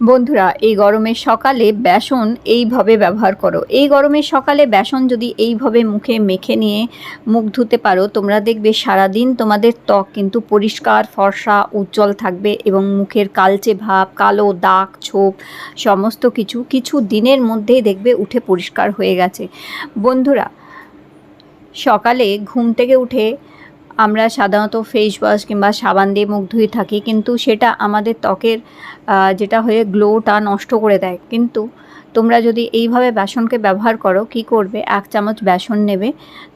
বন্ধুরা, এই গরমের সকালে বেসন এইভাবে ব্যবহার করো। এই গরমের সকালে বেসন যদি এইভাবে মুখে মেখে নিয়ে মুখ ধুতে পারো, তোমরা দেখবে সারাদিন তোমাদের ত্বক কিন্তু পরিষ্কার, ফর্সা, উজ্জ্বল থাকবে এবং মুখের কালচে ভাব, কালো দাগ, ছোপ, সমস্ত কিছু কিছু দিনের মধ্যেই দেখবে উঠে পরিষ্কার হয়ে গেছে। বন্ধুরা, সকালে ঘুম থেকে উঠে আমরা সাধারণত ফেস ওয়াশ কিংবা সাবান দিয়ে মুখ ধুয়ে থাকি, কিন্তু সেটা আমাদের ত্বকের যেটা হয়ে গ্লোটা নষ্ট করে দেয়। কিন্তু তোমরা যদি এইভাবে বেসনকে ব্যবহার করো, কি করবে? এক চামচ বেসন নেবে,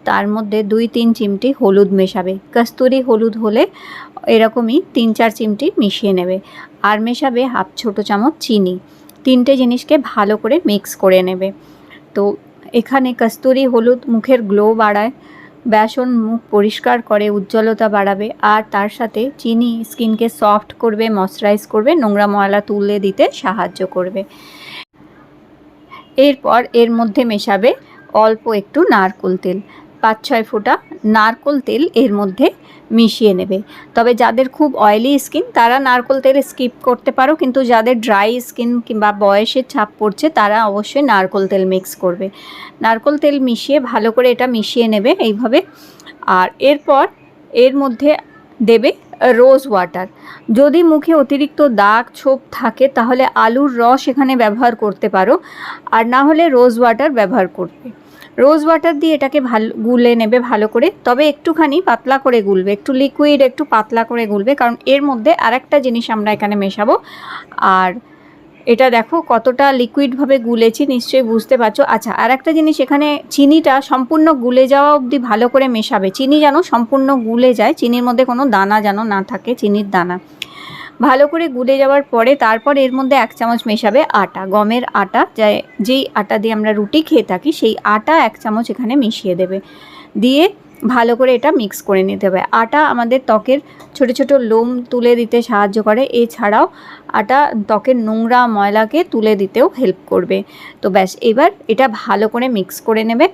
তার মধ্যে দুই তিন চিমটি হলুদ মেশাবে। কস্তুরি হলুদ হলে এরকমই তিন চার চিমটি মিশিয়ে নেবে। আর মেশাবে হাফ ছোটো চামচ চিনি। তিনটে জিনিসকে ভালো করে মিক্স করে নেবে। তো এখানে কস্তুরি হলুদ মুখের গ্লো বাড়ায়। বেসন মুখ পরিষ্কার করে, উজ্জ্বলতা বাড়াবে, আর তার সাথে চিনি স্কিনকে সফট করবে, ময়শ্চারাইজ করবে, নোংরা ময়লা তুলে দিতে সাহায্য করবে। এরপর এর মধ্যে মেশাবে অল্প একটু নারকোল তেল। পাঁচ ছয় ফোঁটা নারকোল তেল এর মধ্যে মিশিয়ে নেবে। তবে যাদের খুব অয়েলি স্কিন তারা নারকোল তেল স্কিপ করতে পারো, কিন্তু যাদের ড্রাই স্কিন কিংবা বয়সের ছাপ পড়ছে, তারা অবশ্যই নারকোল তেল মিক্স করবে। নারকোল তেল মিশিয়ে ভালো করে এটা মিশিয়ে নেবে এইভাবে। আর এরপর এর মধ্যে দেবে রোজ ওয়াটার যদি মুখে অতিরিক্ত দাগ, ছোপ থাকে, তাহলে আলুর রস এখানে ব্যবহার করতে পারো। আর না হলে রোজ ওয়াটার ব্যবহার করবে। রোজ ওয়াটার দিয়ে এটাকে ভালো, গুলে নেবে ভালো করে। তবে একটুখানি পাতলা করে গুলবে, একটু লিকুইড একটু পাতলা করে গুলবে, কারণ এর মধ্যে আরেকটা জিনিস আমরা এখানে মেশাবো। আর এটা দেখো কতটা লিকুইডভাবে গুলেছি, নিশ্চয়ই বুঝতে পারছ। আচ্ছা আর একটা জিনিস এখানে চিনিটা সম্পূর্ণ গুলে যাওয়া অবধি ভালো করে মেশাবে। চিনি যেন সম্পূর্ণ গুলে যায়, চিনির মধ্যে কোনো দানা যেন না থাকে, চিনির দানা। ভালো করে গুলে যাওয়ার পরে তারপর এর মধ্যে এক চামচ মেশাবে আটা, গমের আটা, যেই আটা দিয়ে আমরা রুটি খেয়ে থাকি সেই আটা এক চামচ এখানে মিশিয়ে দেবে। দিয়ে ভালো করে এটা মিক্স করে নিতে হবে। আটা আমাদের ত্বকের ছোট ছোট লোম তুলে দিতে সাহায্য করে। এছাড়াও আটা ত্বকের নোংরা ময়লাকে তুলে দিতেও হেল্প করবে। তো ব্যাস, এবার এটা ভালো করে মিক্স করে নেবে।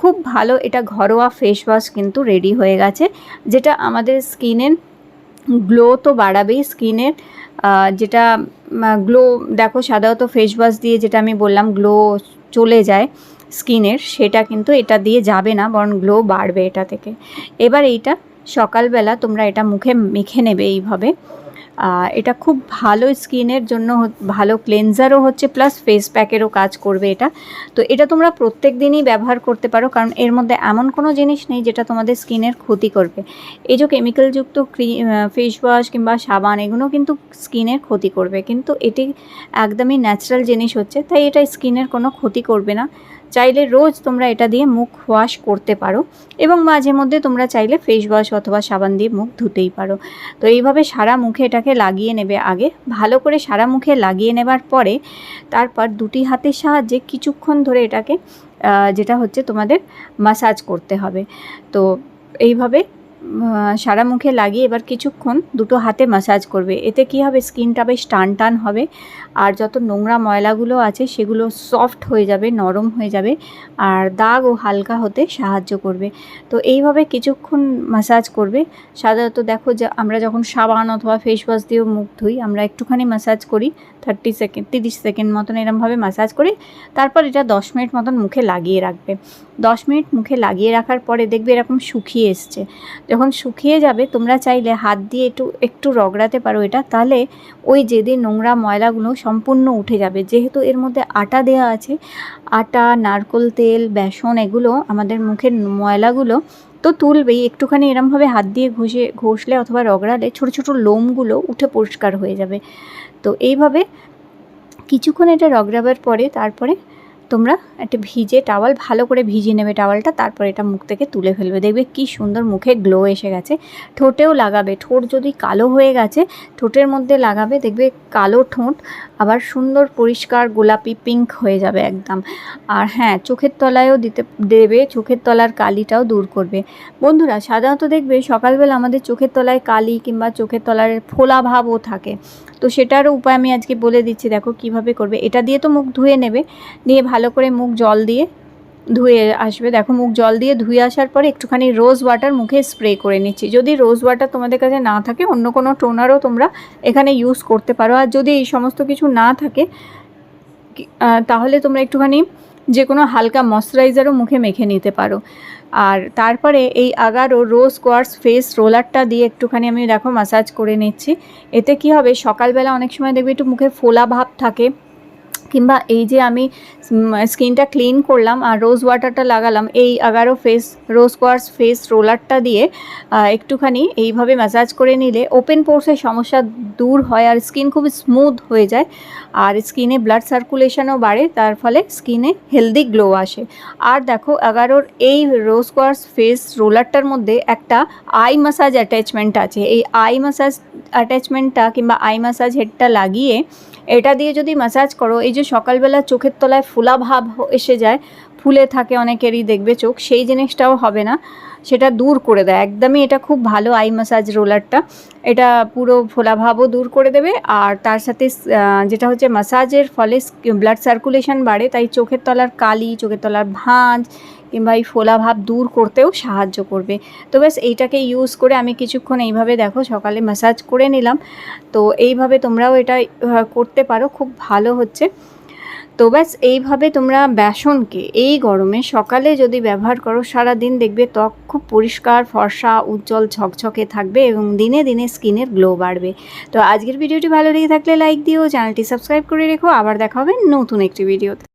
খুব ভালো এটা ঘরোয়া ফেস ওয়াশ কিন্তু রেডি হয়ে গেছে, যেটা আমাদের স্কিনের গ্লো তো বাড়াবেই স্কিনের যেটা গ্লো দেখো সাধারণত ফেস ওয়াশ দিয়ে যেটা আমি বললাম গ্লো চলে যায় স্কিনের, সেটা কিন্তু এটা দিয়ে যাবে না, বরং গ্লো বাড়বে এটা থেকে। এবার এইটা, সকালবেলা তোমরা এটা মুখে মেখে নেবে এইভাবে। এটা খুব ভালো স্কিনের জন্য ভালো ক্লেনজারও হচ্ছে, প্লাস ফেস প্যাকেরও কাজ করবে এটা। তো এটা তোমরা প্রত্যেক দিনই ব্যবহার করতে পারো, কারণ এর মধ্যে এমন কোনো জিনিস নেই যেটা তোমাদের স্কিনের ক্ষতি করবে। এই যে কেমিক্যালযুক্ত ফেস ওয়াশ কিংবা সাবান, এগুলো কিন্তু স্কিনের ক্ষতি করবে। কিন্তু এটি একদমই ন্যাচারাল জিনিস হচ্ছে, তাই এটা স্কিনের কোনো ক্ষতি করবে না। চাইলে রোজ তোমরা এটা দিয়ে মুখ ওয়াশ করতে পারো এবং মাঝে মধ্যে তোমরা চাইলে ফেস ওয়াশ অথবা সাবান দিয়ে মুখ ধুতেই পারো। তো এইভাবে সারা মুখে এটাকে লাগিয়ে নেবে আগে। ভালো করে সারা মুখে লাগিয়ে নেবার পরে তারপর দুটি হাতের সাহায্যে কিছুক্ষণ ধরে এটাকে যেটা হচ্ছে তোমাদের মাসাজ করতে হবে। তো এইভাবে সারা মুখে লাগিয়ে এবার কিছুক্ষণ দুটো হাতে মাসাজ করবে। এতে কি হবে? স্কিনটা বেশ টান টান হবে। আর যত নোংরা ময়লাগুলো আছে, সেগুলো সফট হয়ে যাবে, নরম হয়ে যাবে। আর দাগ ও হালকা হতে সাহায্য করবে। তো এইভাবে কিছুক্ষণ মাসাজ করবে। সাধারণত দেখো যে, আমরা যখন সাবান অথবা ফেস ওয়াশ দিয়েও মুখ ধুই, আমরা একটুখানি মাসাজ করি থার্টি সেকেন্ড তিরিশ সেকেন্ড মতন এরমভাবে মাসাজ করি, তারপর এটা দশ মিনিট মতন মুখে লাগিয়ে রাখবে। দশ মিনিট মুখে লাগিয়ে রাখার পরে দেখবে এরকম শুকিয়ে এসছে। যখন শুকিয়ে যাবে, তোমরা চাইলে হাত দিয়ে একটু একটু রগড়াতে পারো এটা। তাহলে ওই যেদিন নোংরা ময়লাগুলো সম্পূর্ণ উঠে যাবে, যেহেতু এর মধ্যে আটা দেওয়া আছে, আটা, নারকোল তেল, বেসন এগুলো আমাদের মুখের ময়লাগুলো তো তুলবেই। একটুখানি এরমভাবে হাত দিয়ে ঘষে, ঘষলে অথবা রগড়ালে ছোটো ছোটো লোমগুলো উঠে পরিষ্কার হয়ে যাবে। তো এইভাবে কিছুক্ষণ এটা রগড়াবার পরে তারপরে তোমরা একটা ভিজে টাওয়াল ভালো করে ভিজিয়ে নেবে টাওয়ালটা তারপর এটা মুখ থেকে তুলে ফেলবে। দেখবে কি সুন্দর মুখে গ্লো এসে গেছে। ঠোঁটেও লাগাবে। ঠোঁট যদি কালো হয়ে গেছে, ঠোঁটের মধ্যে লাগাবে, দেখবে কালো ঠোঁট আবার সুন্দর পরিষ্কার গোলাপি পিঙ্ক হয়ে যাবে একদম। আর হ্যাঁ চোখের তলায়ও দিতে, দেবে, চোখের তলার কালিটাও দূর করবে। বন্ধুরা, সাধারণত দেখবে সকালবেলা আমাদের চোখের তলায় কালি কিংবা চোখের তলার ফোলা ভাবও থাকে। তো সেটারও উপায় আমি আজকে বলে দিচ্ছি, দেখো কীভাবে করবে। এটা দিয়ে তো মুখ ধুয়ে নেবে নিয়ে ভালো করে মুখ জল দিয়ে ধুয়ে আসবে। দেখো মুখ জল দিয়ে ধুয়ে আসার পরে একটুখানি রোজ ওয়াটার মুখে স্প্রে করে নিচ্ছি। যদি রোজ ওয়াটার তোমাদের কাছে না থাকে, অন্য কোনো টোনারও তোমরা এখানে ইউজ করতে পারো। আর যদি এই সমস্ত কিছু না থাকে তাহলে তোমরা একটুখানি যে কোনো হালকা ময়শ্চারাইজারও মুখে মেখে নিতে পারো। আর তারপরে এই আগারো রোজ কোয়ার্স ফেস রোলারটা দিয়ে একটুখানি আমি দেখো মাসাজ করে নিচ্ছি। এতে কি হবে? সকালবেলা অনেক সময় দেখবে একটু মুখে ফোলা ভাব থাকে। কিংবা এই যে আমি স্কিনটা ক্লিন করলাম আর রোজ ওয়াটারটা লাগালাম, এই Agaro face, rose quartz face রোলারটা দিয়ে একটুখানি এইভাবে ম্যাসাজ করে নিলে ওপেন পোর্সের সমস্যা দূর হয় আর স্কিন খুব স্মুথ হয়ে যায় আর স্কিনে ব্লাড সার্কুলেশনও বাড়ে, তার ফলে স্কিনে হেলদি গ্লো আসে। আর দেখো, এগারোর এই রোজ কোয়ার্স ফেস রোলারটার মধ্যে একটা আই ম্যাসাজ অ্যাটাচমেন্ট আছে। এই আই ম্যাসাজ অ্যাটাচমেন্টটা কিংবা আই ম্যাসাজ হেডটা লাগিয়ে, এটা দিয়ে যদি ম্যাসাজ করো, এই যে সকালবেলা চোখের তলায় ফোলা ভাব এসে যায়, ফুলে থাকে অনেকেরই দেখবে চোখ, সেই জিনিসটাও হবে না। সেটা দূর করে দেয়। একদমই এটা খুব ভালো আই ম্যাসাজ রোলারটা। এটা পুরো ফোলাভাবও দূর করে দেবে আর তার সাথে যেটা হচ্ছে ম্যাসাজের ফলে ব্লাড সার্কুলেশন বাড়ে, তাই চোখের তলার কালি, চোখের তলার ভাঁজ কিংবা এই ফোলাভাব দূর করতেও সাহায্য করবে। তো ব্যাস এইটাকে ইউজ করে আমি কিছুক্ষণ এইভাবে দেখো সকালে ম্যাসাজ করে নিলাম। তো এইভাবে তোমরাও এটা করতে পারো, খুব ভালো হচ্ছে। তো ব্যাস এইভাবে তোমরা বেসনকে এই গরমে সকালে যদি ব্যবহার করো সারা দিন দেখবে ত্বক খুব পরিষ্কার, ফর্সা, উজ্জ্বল, ঝকঝকে থাকবে এবং দিনে দিনে স্কিনের গ্লো বাড়বে। তো আজকের ভিডিওটি ভালো লেগে থাকলে লাইক দিও, চ্যানেলটি সাবস্ক্রাইব করে রেখো। আবার দেখা হবে নতুন একটি ভিডিওতে